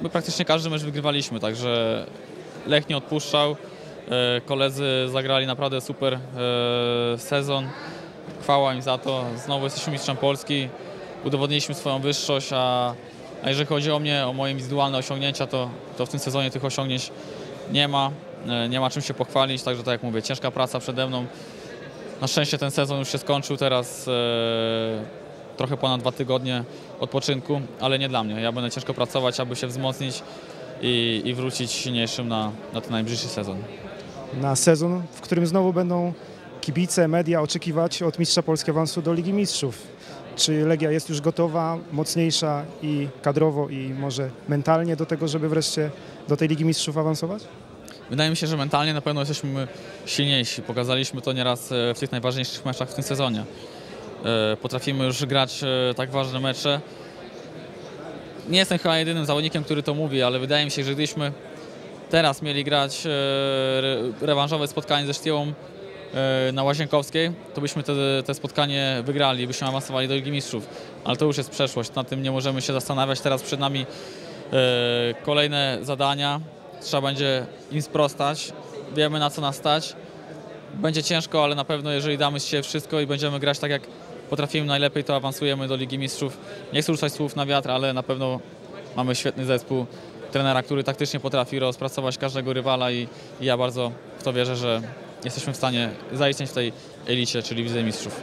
my praktycznie każdy mecz wygrywaliśmy, także Lech nie odpuszczał. E, Koledzy zagrali naprawdę super e, sezon. Chwała im za to. Znowu jesteśmy mistrzem Polski. Udowodniliśmy swoją wyższość, a, a jeżeli chodzi o mnie, o moje indywidualne osiągnięcia, to, to w tym sezonie tych osiągnięć nie ma. E, Nie ma czym się pochwalić, także tak jak mówię, ciężka praca przede mną. Na szczęście ten sezon już się skończył, teraz trochę ponad dwa tygodnie odpoczynku, ale nie dla mnie. Ja będę ciężko pracować, aby się wzmocnić i, i wrócić silniejszym na, na ten najbliższy sezon. Na sezon, w którym znowu będą kibice, media oczekiwać od mistrza Polski awansu do Ligi Mistrzów. Czy Legia jest już gotowa, mocniejsza i kadrowo, i może mentalnie do tego, żeby wreszcie do tej Ligi Mistrzów awansować? Wydaje mi się, że mentalnie na pewno jesteśmy silniejsi. Pokazaliśmy to nieraz e, w tych najważniejszych meczach w tym sezonie. E, Potrafimy już grać e, tak ważne mecze. Nie jestem chyba jedynym zawodnikiem, który to mówi, ale wydaje mi się, że gdybyśmy teraz mieli grać e, re- rewanżowe spotkanie ze Sztiłą e, na Łazienkowskiej, to byśmy te, te spotkanie wygrali, byśmy awansowali do Ligi Mistrzów. Ale to już jest przeszłość, na tym nie możemy się zastanawiać. Teraz przed nami kolejne zadania, trzeba będzie im sprostać, wiemy na co nas stać. Będzie ciężko, ale na pewno jeżeli damy siebie wszystko i będziemy grać tak jak potrafimy najlepiej, to awansujemy do Ligi Mistrzów. Nie chcę rzucać słów na wiatr, ale na pewno mamy świetny zespół trenera, który taktycznie potrafi rozpracować każdego rywala i, i ja bardzo w to wierzę, że jesteśmy w stanie zaistnieć w tej elicie, czyli w Lidze Mistrzów.